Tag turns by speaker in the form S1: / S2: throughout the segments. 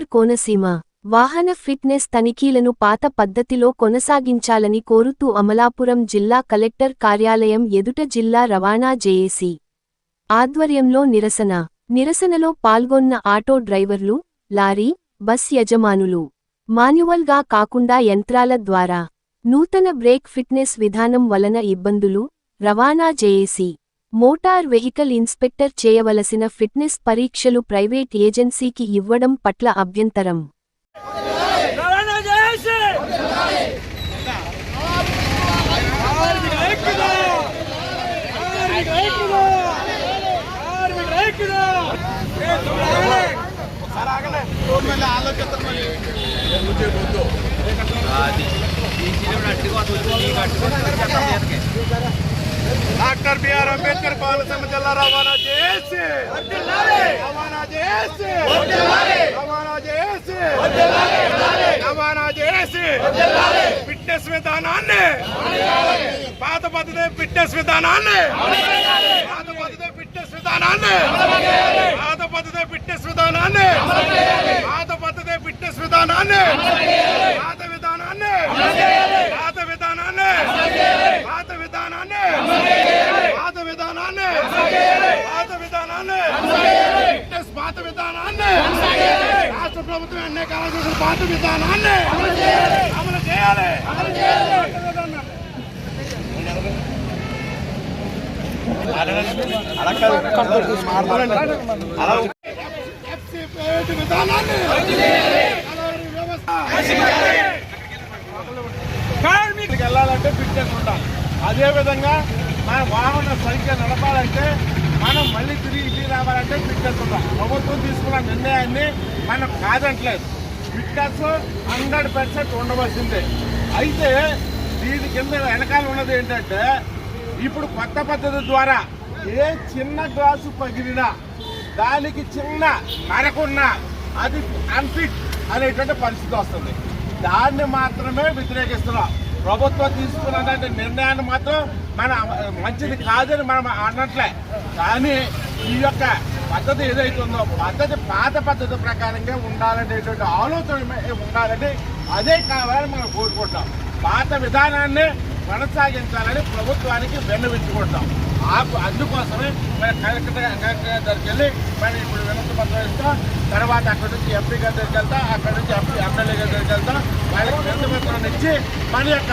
S1: Collector Konaseema వాహన fitness తనిఖీలను పాత పద్ధతిలో కొనసాగించాలని కోరుతూ అమలాపురం జిల్లా కలెక్టర్ కార్యాలయం ఎదుట జిల్లా రవాణా జేఏసీ ఆధ్వర్యంలో నిరసన. నిరసనలో పాల్గొన్న ఆటో డ్రైవర్లు లారీ బస్ యజమానులు మాన్యువల్గా కాకుండా యంత్రాల ద్వారా నూతన బ్రేక్ ఫిట్నెస్ విధానం వలన ఇబ్బందులు రవాణా జేఏసీ మోటార్ వెహికల్ ఇన్స్పెక్టర్ చేయవలసిన ఫిట్నెస్ పరీక్షలు ప్రైవేట్ ఏజెన్సీకి ఇవ్వడం పట్ల అభ్యంతరం.
S2: రవాణా డాక్టర్ బిఆర్ అంబేద్కర్ కోనసీమ జిల్లా రవాణా చేసి. రవాణా చేసి. రవాణా చేసి. రవాణా చేసి. ఫిట్నెస్ విధానాన్ని పాత పద్ధతి ఫిట్నెస్ విధానాన్ని. పాత పద్ధతి ఫిట్నెస్ విధానాన్ని. పాత పద్ధతి ఫిట్నెస్ విధానాన్ని. పాత పద్ధతి ఫిట్నెస్ విధానాన్ని. పాత విధానాన్ని. పాత విధానాన్ని. పాత విధానాన్ని. పాత విధానాన్ని. పాత విధానాన్ని. ఫిట్నెస్ పాత విధానాన్ని. రాష్ట్ర ప్రభుత్వం ఎన్నే కాలం చేసిన పాత విధానాన్ని అమలు చేయాలి. అమలు చేయాలి. కార్మికులకు వెళ్ళాలంటే ఫిట్నెస్ ఉండాలి. అదేవిధంగా మన వాహన సంఖ్య నడపాలంటే మనం మళ్ళీ తిరిగి ఇంటికి రావాలంటే ఫిట్నెస్ ఉండాలి. ప్రభుత్వం తీసుకున్న నిర్ణయాన్ని మనం కాదంటలేదు. ఫిట్నెస్ హండ్రెడ్ పర్సెంట్ ఉండవలసిందే. అయితే దీని కింద వెనకాల ఉన్నది ఏంటంటే ఇప్పుడు కొత్త పద్ధతి ద్వారా ఏ చిన్న గ్లాసు పగిలినా దానికి చిన్న నరకున్నా అది అన్ఫిట్ అనేటువంటి పరిస్థితి వస్తుంది. దాన్ని మాత్రమే వ్యతిరేకిస్తున్నాం. ప్రభుత్వం తీసుకున్నటువంటి నిర్ణయాన్ని మాత్రం మన మంచిది కాదని మనం అనట్లే. కానీ ఈ యొక్క పద్ధతి ఏదైతుందో పద్ధతి పాత పద్ధతి ప్రకారంగా ఉండాలనేటువంటి ఆలోచన ఉండాలని అదే కావాలని మనం కోరుకుంటాం పాత విధానాన్ని కొనసాగించాలని ప్రభుత్వానికి విన్నవించుకుంటాం. ఆకు అందుకోసమే మన కలెక్టర్ కలెక్టర్ దగ్గరికి వెళ్ళి మరి ఇప్పుడు వినతి పత్రం ఇస్తాం. తర్వాత అక్కడి నుంచి ఎంపీ గారి దగ్గరికి వెళ్తాం అక్కడి నుంచి ఎంపీ ఎమ్మెల్యే గారి దగ్గరికి వెళ్తాం వాళ్ళకి వినతి పత్రం ఇచ్చి మన యొక్క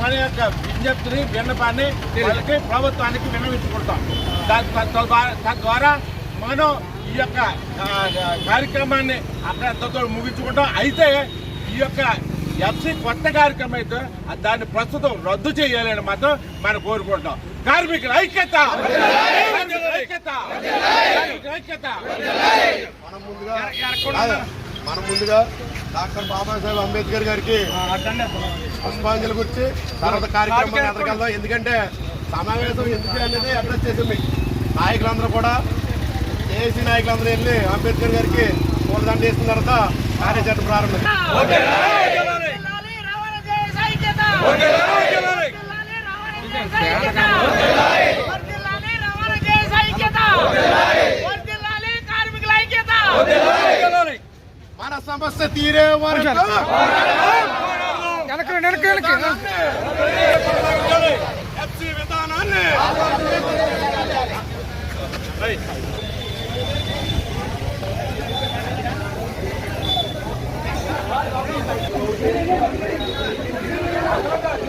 S2: మన యొక్క విజ్ఞప్తిని విన్నపాన్ని వాళ్ళకి ప్రభుత్వానికి విన్నవించుకుంటాం. తద్వారా- తద్వారా మనం ఈ యొక్క కార్యక్రమాన్ని అక్కడ ముగించుకుంటాం. అయితే ఈ యొక్క ఎఫ్సి కొత్త కార్యక్రమం అయితే దాన్ని ప్రస్తుతం రద్దు చేయాలని మాత్రం మనం కోరుకుంటాం కార్మికుల ఐక్యత! ఐక్యత!
S3: మనం ముందుగా డాక్టర్ బాబాసాహెబ్ అంబేద్కర్ గారికి. పుష్పాంజలి గురించి తర్వాత కార్యక్రమం ఎదగలదాం ఎందుకంటే సమావేశం ఎందుకు అనేది అడ్రస్ చేసింది. నాయకులందరూ కూడా ఏసీ నాయకులందరూ వెళ్ళి అంబేద్కర్ గారికి పూలదండ వేసిన తర్వాత కార్యాచరణ ప్రారంభించారు
S2: వర్ధిల్లాలి.
S4: రవాణా చేసే ఐక్యత
S2: వర్ధిల్లాలి.
S4: వర్ధిల్లాలి రవాణా చేసే ఐక్యత వర్ధిల్లాలి కార్మికుల ఐక్యత
S2: వర్ధిల్లాలి.
S3: మన సమస్య తీరే వరకు
S2: విధానాన్ని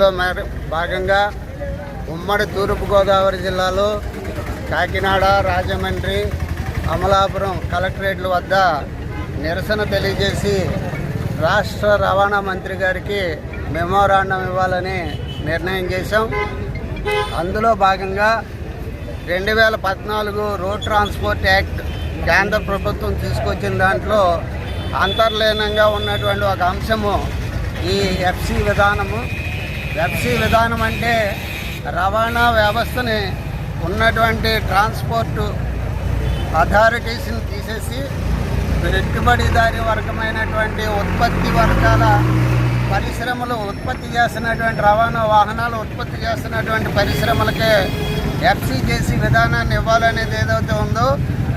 S5: పర్యటనలో భాగంగా ఉమ్మడి తూర్పుగోదావరి జిల్లాలో కాకినాడ రాజమండ్రి అమలాపురం కలెక్టరేట్ల వద్ద నిరసన తెలియజేసి రాష్ట్ర రవాణా మంత్రి గారికి మెమోరాండం ఇవ్వాలని నిర్ణయం చేశాం. అందులో భాగంగా రెండు వేల పద్నాలుగు రోడ్ ట్రాన్స్పోర్ట్ యాక్ట్ కేంద్ర ప్రభుత్వం తీసుకొచ్చిన దాంట్లో అంతర్లీనంగా ఉన్నటువంటి ఒక అంశము ఈ ఎఫ్సి విధానము. ఎఫ్సి విధానం అంటే రవాణా వ్యవస్థని ఉన్నటువంటి ట్రాన్స్పోర్టు అథారిటీస్ని తీసేసి పెట్టుబడిదారి వర్గమైనటువంటి ఉత్పత్తి వర్గాల పరిశ్రమలు ఉత్పత్తి చేస్తున్నటువంటి రవాణా వాహనాలు ఉత్పత్తి చేస్తున్నటువంటి పరిశ్రమలకే ఎఫ్సి చేసి విధానాన్ని ఇవ్వాలనేది ఏదైతే ఉందో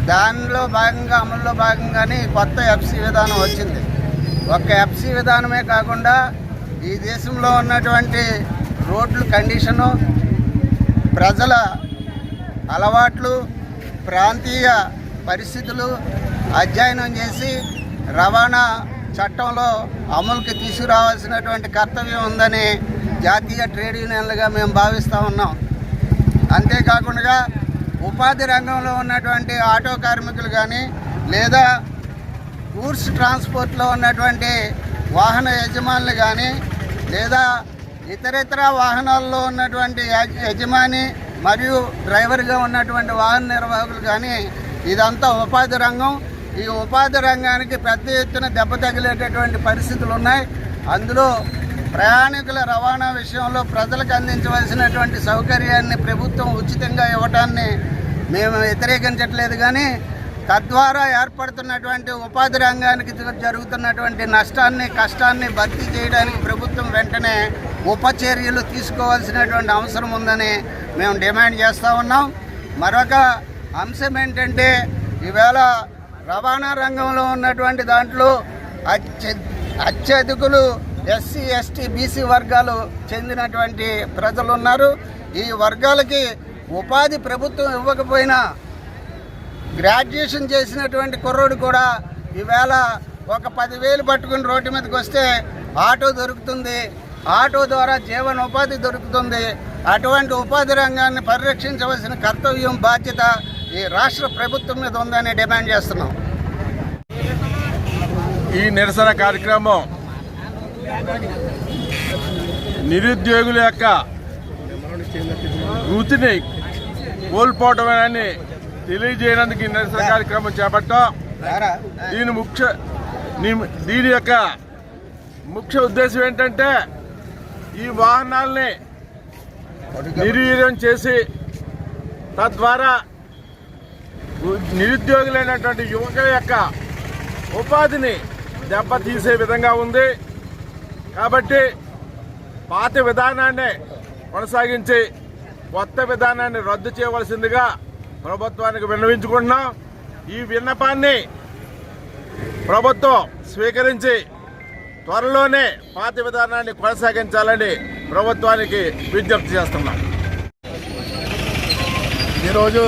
S5: దానిలో భాగంగా అమల్లో భాగంగానే కొత్త ఎఫ్సి విధానం వచ్చింది. ఒక ఎఫ్సి విధానమే కాకుండా ఈ దేశంలో ఉన్నటువంటి రోడ్లు కండిషను ప్రజల అలవాట్లు ప్రాంతీయ పరిస్థితులు అధ్యయనం చేసి రవాణా చట్టంలో అమలుకి తీసుకురావాల్సినటువంటి కర్తవ్యం ఉందని జాతీయ ట్రేడ్ యూనియన్లుగా మేము భావిస్తూ ఉన్నాం. అంతేకాకుండా ఉపాధి రంగంలో ఉన్నటువంటి ఆటో కార్మికులు కానీ లేదా గూడ్స్ ట్రాన్స్పోర్ట్లో ఉన్నటువంటి వాహన యజమానులు కానీ లేదా ఇతరితర వాహనాల్లో ఉన్నటువంటి యజమాని మరియు డ్రైవర్గా ఉన్నటువంటి వాహన నిర్వాహకులు కానీ ఇదంతా ఉపాధి రంగం. ఈ ఉపాధి రంగానికి పెద్ద ఎత్తున దెబ్బ తగిలేటటువంటి పరిస్థితులు ఉన్నాయి. అందులో ప్రయాణికుల రవాణా విషయంలో ప్రజలకు అందించవలసినటువంటి సౌకర్యాన్ని ప్రభుత్వం ఉచితంగా ఇవ్వటాన్ని మేము వ్యతిరేకించట్లేదు కానీ తద్వారా ఏర్పడుతున్నటువంటి ఉపాధి రంగానికి జరుగుతున్నటువంటి నష్టాన్ని కష్టాన్ని భర్తీ చేయడానికి ప్రభుత్వం వెంటనే ఉపచర్యలు తీసుకోవాల్సినటువంటి అవసరం ఉందని మేము డిమాండ్ చేస్తూ ఉన్నాం. మరొక అంశం ఏంటంటే ఈవేళ రవాణా రంగంలో ఉన్నటువంటి దాంట్లో అత్యధికులు ఎస్సీ ఎస్టీ బీసీ వర్గాలు చెందినటువంటి ప్రజలు ఉన్నారు ఈ వర్గాలకి ఉపాధి ప్రభుత్వం ఇవ్వకపోయినా గ్రాడ్యుయేషన్ చేసినటువంటి కుర్రోడు కూడా ఈవేళ ఒక పదివేలు పట్టుకుని రోడ్డు మీదకి వస్తే ఆటో దొరుకుతుంది. ఆటో ద్వారా జీవనోపాధి దొరుకుతుంది. అటువంటి ఉపాధి రంగాన్ని పరిరక్షించవలసిన కర్తవ్యం బాధ్యత ఈ రాష్ట్ర ప్రభుత్వం మీద ఉందని డిమాండ్ చేస్తున్నాం.
S2: ఈ నిరసన కార్యక్రమం నిరుద్యోగుల యొక్క వృత్తిని కోల్పోవటమేనని తెలియజేయడానికి ఈ నిరసన కార్యక్రమం చేపట్టాం. దీని ముఖ్య దీని యొక్క ముఖ్య ఉద్దేశం ఏంటంటే ఈ వాహనాల్ని నిర్వీర్యం చేసి తద్వారా నిరుద్యోగులైనటువంటి యువకుల యొక్క ఉపాధిని దెబ్బతీసే విధంగా ఉంది. కాబట్టి పాత విధానాన్ని కొనసాగించి కొత్త విధానాన్ని రద్దు చేయవలసిందిగా ప్రభుత్వానికి విన్నవించుకుంటున్నాం. ఈ విన్నపాన్ని ప్రభుత్వం స్వీకరించి త్వరలోనే పాత విధానాన్ని కొనసాగించాలని ప్రభుత్వానికి విజ్ఞప్తి చేస్తున్నాం.
S3: ఈరోజు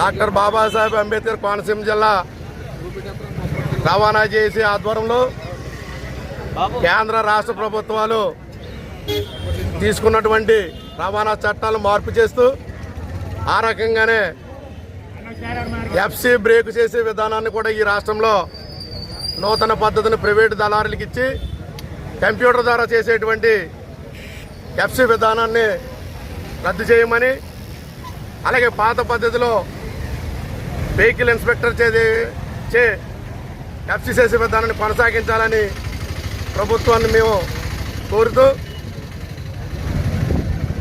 S3: డాక్టర్ బాబాసాహెబ్ అంబేద్కర్ కోనసీమ జిల్లా రవాణా చేసి ఆధ్వర్యంలో కేంద్ర రాష్ట్ర ప్రభుత్వాలు తీసుకున్నటువంటి రవాణా చట్టాలను మార్పు చేస్తూ ఆ రకంగానే ఎఫ్సీ బ్రేక్ చేసే విధానాన్ని కూడా ఈ రాష్ట్రంలో నూతన పద్ధతిని ప్రైవేటు దళారులకు ఇచ్చి కంప్యూటర్ ద్వారా చేసేటువంటి ఎఫ్సి విధానాన్ని రద్దు చేయమని అలాగే పాత పద్ధతిలో వెహికల్ ఇన్స్పెక్టర్ చేది చే ఎఫ్సి చేసే విధానాన్ని కొనసాగించాలని ప్రభుత్వాన్ని మేము కోరుతూ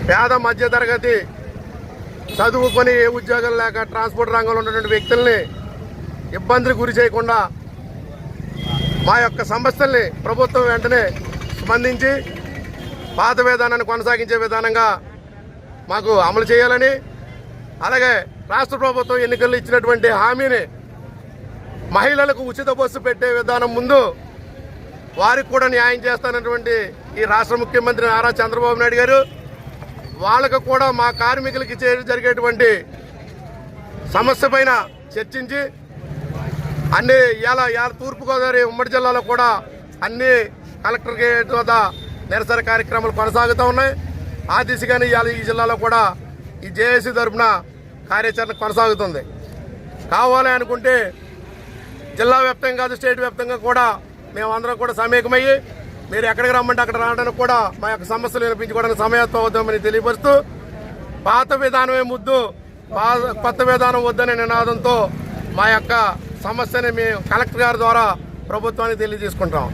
S3: పేద మధ్యతరగతి చదువుకొని ఏ ఉద్యోగం లేక ట్రాన్స్పోర్ట్ రంగంలో ఉన్నటువంటి వ్యక్తుల్ని ఇబ్బందులు గురి చేయకుండా మా యొక్క సమస్యల్ని ప్రభుత్వం వెంటనే స్పందించి పాత విధానాన్ని కొనసాగించే విధానంగా మాకు అమలు చేయాలని అలాగే రాష్ట్ర ప్రభుత్వం ఎన్నికల్లో ఇచ్చినటువంటి హామీని మహిళలకు ఉచిత బస్సు పెట్టే విధానం ముందు వారికి కూడా న్యాయం చేస్తానటువంటి ఈ రాష్ట్ర ముఖ్యమంత్రి నారా చంద్రబాబు నాయుడు గారు వాళ్ళకు కూడా మా కార్మికులకి చే- జరిగేటువంటి సమస్య పైన చర్చించి అన్ని ఇలా ఇలా తూర్పుగోదావరి ఉమ్మడి జిల్లాలో కూడా అన్ని కలెక్టర్ గేట్ వద్ద నిరసన కార్యక్రమాలు కొనసాగుతూ ఉన్నాయి. ఆ దిశగానే ఇవాళ ఈ జిల్లాలో కూడా ఈ జేఏసీ తరఫున కార్యాచరణ కొనసాగుతుంది. కావాలి అనుకుంటే జిల్లా వ్యాప్తంగా కాదు స్టేట్ వ్యాప్తంగా కూడా మేమందరం కూడా సమేకమయ్యి మీరు ఎక్కడికి రమ్మంటే అక్కడ రావడానికి కూడా మా యొక్క సమస్యలు వినిపించుకోవడానికి సమయత్వం అవుతామని తెలియపరుస్తూ పాత విధానమే ముద్దు కొత్త విధానం వద్దనే నినాదంతో మా యొక్క సమస్యని మేము కలెక్టర్ గారి ద్వారా ప్రభుత్వానికి తెలియజేసుకుంటాం.